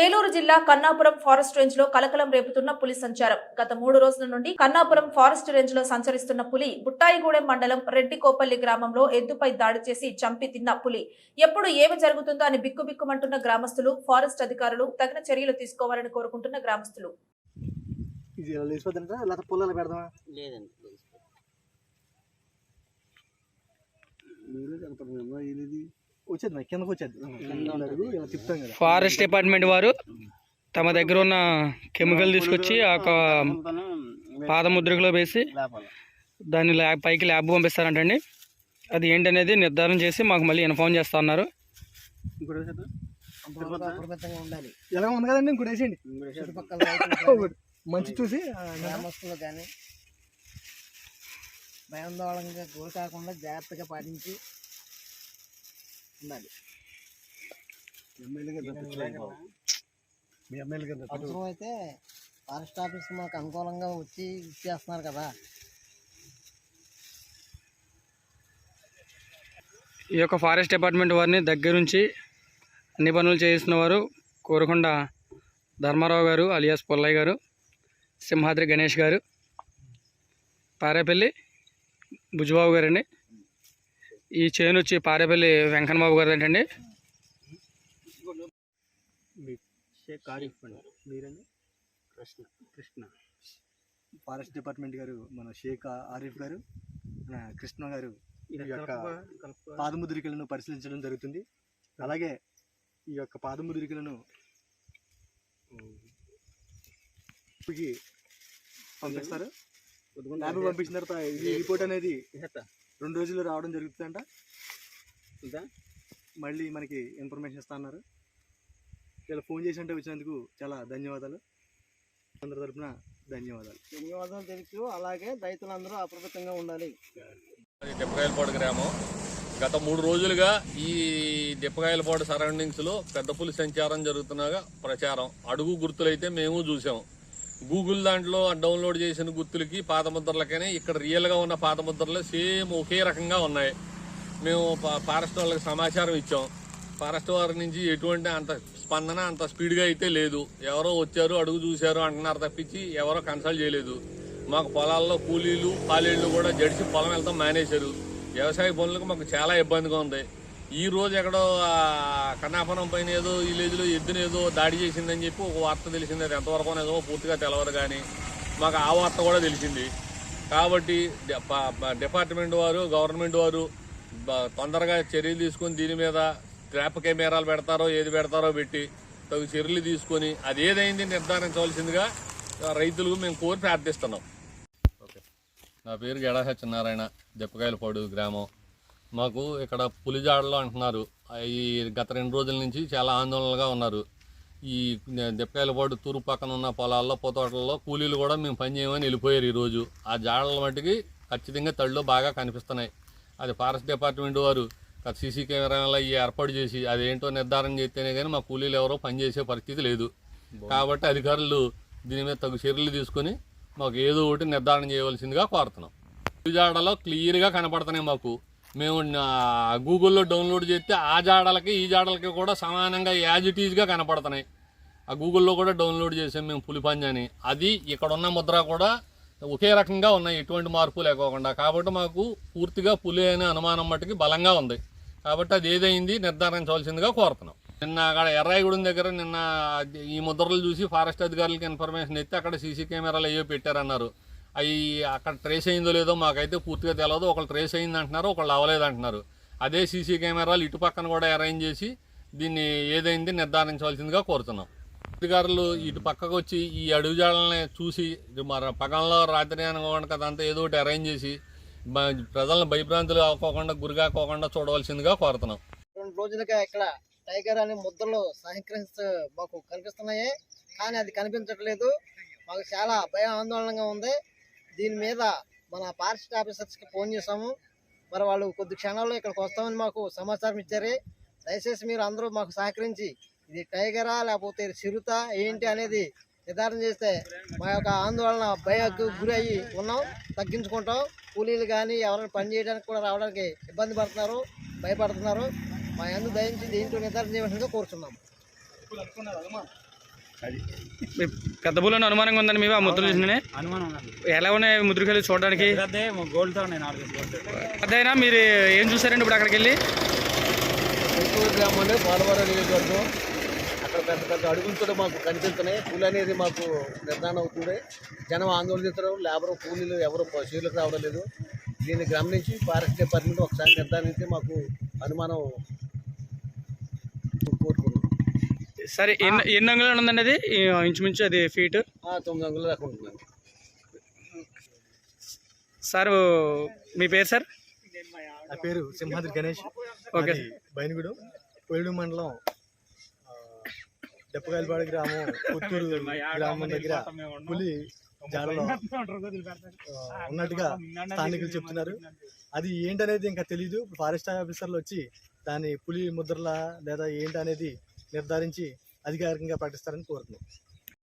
ఏలూరు జిల్లా కన్నాపురం ఫారెస్ట్ రేంజ్లో కలకలం రేపుతున్న పులి సంచారం. గత మూడు రోజుల నుండి కన్నాపురం ఫారెస్ట్ రేంజ్లో సంచరిస్తున్న పులి బుట్టాయిగూడెం మండలం రెడ్డికోపల్లి గ్రామంలో ఎద్దుపై దాడి చేసి చంపి తిన్న పులి. ఎప్పుడు ఏమి జరుగుతుందో అని బిక్కుబిక్కుమంటున్న గ్రామస్తులు ఫారెస్ట్ అధికారులు తగిన చర్యలు తీసుకోవాలని కోరుకుంటున్న గ్రామస్తులు ఇది ఇలా లేచిపోతుంటా లేకపోతే పుల్లలు పెడదామా లేదండి లేదు. మీరు కనపడుతుందా ఇది వచ్చేది మరి కిందకు వచ్చేది. అడుగు ఇలా తిప్పుతాం కదా. ఫారెస్ట్ డిపార్ట్మెంట్ వారు తమ దగ్గర ఉన్న కెమికల్ తీసుకొచ్చి ఆ పాదముద్రలో వేసి దాన్ని ల్యాబ్ పైకి ల్యాబ్ పంపిస్తారంటండి. అది ఏంటనేది నిర్ధారణ చేసి మాకు మళ్ళీ ఇన్ఫార్మ్ చేస్తా ఉన్నారు ఎలా ఉంది కదండి? ఇంకోటి వేసేయండి. మంచి చూసి గ్రామస్తులు కానీ భయాందోళనగా గురి కాకుండా జాగ్రత్తగా పాటించి ఉండాలి. మీ ఎమ్మెల్యే. అవసరం అయితే ఫారెస్ట్ ఆఫీస్ మాకు అనుకూలంగా వచ్చి ఇచ్చేస్తున్నారు కదా ఈ యొక్క ఫారెస్ట్ డిపార్ట్మెంట్ వారిని దగ్గరుంచి అన్ని పనులు చేయిస్తున్న వారు కోరకొండ ధర్మారావు గారు అలియాస్ పుల్లయ్య గారు సింహాద్రి గణేష్ గారు పారేపల్లి బుజ్జబాబు గారండి ఈ చేను వచ్చి పారేపల్లి వెంకన్నబాబు గారు ఏంటండి? కృష్ణ. కృష్ణ. ఫారెస్ట్ డిపార్ట్మెంట్ గారు మన షేక్ ఆరిఫ్ గారు మన కృష్ణ గారు ఈ యొక్క పాదముద్రికలను పరిశీలించడం జరుగుతుంది. అలాగే ఈ యొక్క పాదముద్రికలను పంపిస్తారు. ల్యాబ్ పంపించిన తర్వాత ఈ రిపోర్ట్ అనేది రెండు రోజుల్లో రావడం జరుగుతుందంట. మళ్ళీ మనకి ఇన్ఫర్మేషన్ ఇస్తా అన్నారు. ఇలా ఫోన్ చేసి అంటే వచ్చినందుకు చాలా ధన్యవాదాలు. అందరి తరపున ధన్యవాదాలు. ధన్యవాదాలు తెలుసు. అలాగే రైతులందరూ అప్రమత్తంగా ఉండాలి. అది దెప్పకాయలపాడు గ్రామం. గత మూడు రోజులుగా ఈ దెప్పకాయలపాడు సరౌండింగ్స్లో పెద్ద పులి సంచారం జరుగుతున్నాగా ప్రచారం. అడుగు గుర్తులైతే మేము చూసాం. గూగుల్ దాంట్లో డౌన్లోడ్ చేసిన గుర్తులకి పాదముద్రలకనే ఇక్కడ రియల్గా ఉన్న ఉన్న పాదముద్రలు సేమ్ ఒకే రకంగా ఉన్నాయి. మేము ఫారెస్ట్ వాళ్ళకి సమాచారం ఇచ్చాం. ఫారెస్ట్ వారి నుంచి ఎటువంటి అంత స్పందన అంత స్పీడ్గా అయితే లేదు. ఎవరో వచ్చారు అడుగు చూశారు అంటున్నారు తప్పించి ఎవరో కన్సల్ట్ చేయలేదు. మాకు పొలాల్లో కూలీలు పాలేళ్ళు కూడా జడిసి పొలం వెళ్తాం మానేశారు. వ్యవసాయ పనులకు మాకు చాలా ఇబ్బందిగా ఉంది. ఈ రోజు ఎక్కడో కన్నాపురం పైన ఏదో విలేజ్లో ఎద్దునేదో దాడి చేసిందని చెప్పి ఒక వార్త తెలిసింది. అది ఎంతవరకు ఏదో పూర్తిగా తెలవదు కానీ మాకు ఆ వార్త కూడా తెలిసింది. కాబట్టి డిపార్ట్మెంట్ వారు గవర్నమెంట్ వారు తొందరగా చర్యలు తీసుకొని దీని మీద ట్రాప్ కెమెరాలు పెడతారో ఏది పెడతారో పెట్టి తగు చర్యలు తీసుకొని అది ఏదైంది నిర్ధారించవలసిందిగా రైతులకు మేము కోరి ప్రార్థిస్తున్నాం. ఓకే. నా పేరు గెడా సత్యనారాయణ దెప్పకాయలపాడు గ్రామం. మాకు ఇక్కడ పులిజాడలో అంటున్నారు. ఈ గత రెండు రోజుల నుంచి చాలా ఆందోళనగా ఉన్నారు. ఈ దెప్పకాయలపాడు తూర్పు పక్కన ఉన్న పొలాల్లో పోతోటల్లో కూలీలు కూడా మేము పని చేయమని వెళ్ళిపోయారు ఈరోజు. ఆ జాడల మట్టికి ఖచ్చితంగా తడిలో బాగా కనిపిస్తున్నాయి. అది ఫారెస్ట్ డిపార్ట్మెంట్ వారు సీసీ కెమెరాల ఈ ఏర్పాటు చేసి అదేంటో నిర్ధారణ చేస్తేనే కానీ మా కూలీలు ఎవరో పనిచేసే పరిస్థితి లేదు. కాబట్టి అధికారులు దీని మీద తగు చర్యలు తీసుకొని మాకు ఏదో ఒకటి నిర్ధారణ చేయవలసిందిగా కోరుతున్నాం. ఈ జాడలో క్లియర్గా కనపడుతున్నాయి మాకు. మేము గూగుల్లో డౌన్లోడ్ చేస్తే ఆ జాడలకి ఈ జాడలకి కూడా సమానంగా యాజ్ ఇట్ ఈజ్గా కనపడుతున్నాయి. ఆ గూగుల్లో కూడా డౌన్లోడ్ చేసాం మేము పులిపంజాని. అది ఇక్కడ ఉన్న ముద్ర కూడా ఒకే రకంగా ఉన్నాయి ఎటువంటి మార్పు లేకోకుండా. కాబట్టి మాకు పూర్తిగా పులి అనే అనుమానం మట్టుకి బలంగా ఉంది. కాబట్టి అది ఏదైంది నిర్ధారించవలసిందిగా కోరుతున్నాం. నిన్న అక్కడ ఎర్రాయిగూడెం దగ్గర నిన్న ఈ ముద్రలు చూసి ఫారెస్ట్ అధికారులకి ఇన్ఫర్మేషన్ ఇస్తే అక్కడ సీసీ కెమెరాలు అయ్యో పెట్టారన్నారు. అవి అక్కడ ట్రేస్ అయిందో లేదో మాకైతే పూర్తిగా తెలియదు ఒకళ్ళు ట్రేస్ అయింది అంటున్నారు ఒకళ్ళు అవ్వలేదు అంటున్నారు. అదే సీసీ కెమెరాలు ఇటు పక్కన కూడా అరేంజ్ చేసి దీన్ని ఏదైంది నిర్ధారించవలసిందిగా కోరుతున్నాం. అధికారులు ఇటు పక్కకు వచ్చి ఈ అడుగుజాడల్ని చూసి మన మరి పగంలో రాత్రి అనుకోకుండా అంతా ఏదో ఒకటి అరేంజ్ చేసి ప్రజలను భయభ్రాంతులు అవ్వకోకుండా గురికాకోకుండా చూడవలసిందిగా కోరుతున్నాం. రెండు రోజులుగా ఇక్కడ టైగర్ అనే ముద్రలు సహకరిస్తూ మాకు కనిపిస్తున్నాయి. కానీ అది కనిపించట్లేదు. మాకు చాలా భయ ఆందోళనగా ఉంది. దీని మీద మన ఫారెస్ట్ ఆఫీసర్స్కి ఫోన్ చేసాము మరి వాళ్ళు కొద్ది క్షణాల్లో ఇక్కడికి వస్తామని మాకు సమాచారం ఇచ్చారు. దయచేసి మీరు అందరూ మాకు సహకరించి ఇది టైగరా లేకపోతే చిరుత ఏంటి అనేది నిర్ధారణ చేస్తే మా యొక్క ఆందోళన భయకు గురి అయ్యి ఉన్నాం తగ్గించుకుంటాం. కూలీలు కానీ ఎవరైనా పని చేయడానికి కూడా రావడానికి ఇబ్బంది పడుతున్నారు భయపడుతున్నారు. మా అందు దయించి దీంట్లో నిర్ధారణ చేయవలసిందిగా కోరుతున్నాం అది. మీ పెద్ద పులిని అనుమానంగా ఉందండి మీకు ఆ ముద్రలు చూసినానే? అనుమానం ఎలా ఉన్నాయి చూడడానికి? ఉన్నాయి నాలుగు గోల్డ్. అదైనా మీరు ఏం చూసారండి ఇప్పుడు అక్కడికి వెళ్ళి? చిత్తూరు గ్రామంలో పోలవరం నియోజకవర్గం. అక్కడ పెద్ద పెద్ద అడుగులతో మాకు కనిపిస్తున్నాయి. పూలు అనేది మాకు నిర్ధారణ అవుతుంది. జనం ఆందోళన చేస్తారు లేబర్ కూలీలు ఎవరు చీలకు రావడం లేదు. దీన్ని గమనించి ఫారెస్ట్ డిపార్ట్మెంట్ ఒకసారి నిర్ధారించి మాకు అనుమానం కోరుకున్నాం సరే ఎన్ని ఎన్ని అంగుళాలు ఉందండి అది? ఇంచుమించు అది ఫీట్ ఆ, తొమ్మిది అంగుళాలు దాకా ఉంటున్నాను సార్ మీ పేరు సార్? నా పేరు సింహాద్రి గణేష్. ఓకే. బైనగూడెం కోయిడు మండలం డెప్పగాయలపాడు గ్రామం పుత్తూరు గ్రామం దగ్గర పులి జాడలో ఉన్నట్టుగా స్థానికులు చెప్తున్నారు. అది ఏంటనేది ఇంకా తెలియదు ఫారెస్ట్ ఆఫీసర్లు వచ్చి దాని పులి ముద్రల లేదా ఏంటనేది నిర్ధారించి అధికారికంగా ప్రకటిస్తారని కోరుతున్నాం.